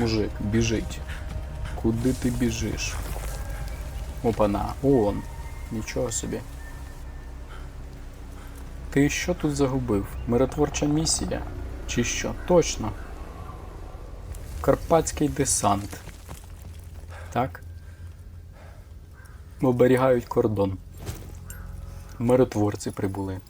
Мужик, біжить. Куди ти біжиш? Опана, он. Нічого собі. Ти що тут загубив? Миротворча місія? Чи що? Точно. Карпатський десант. Так? Оберігають кордон. Миротворці прибули.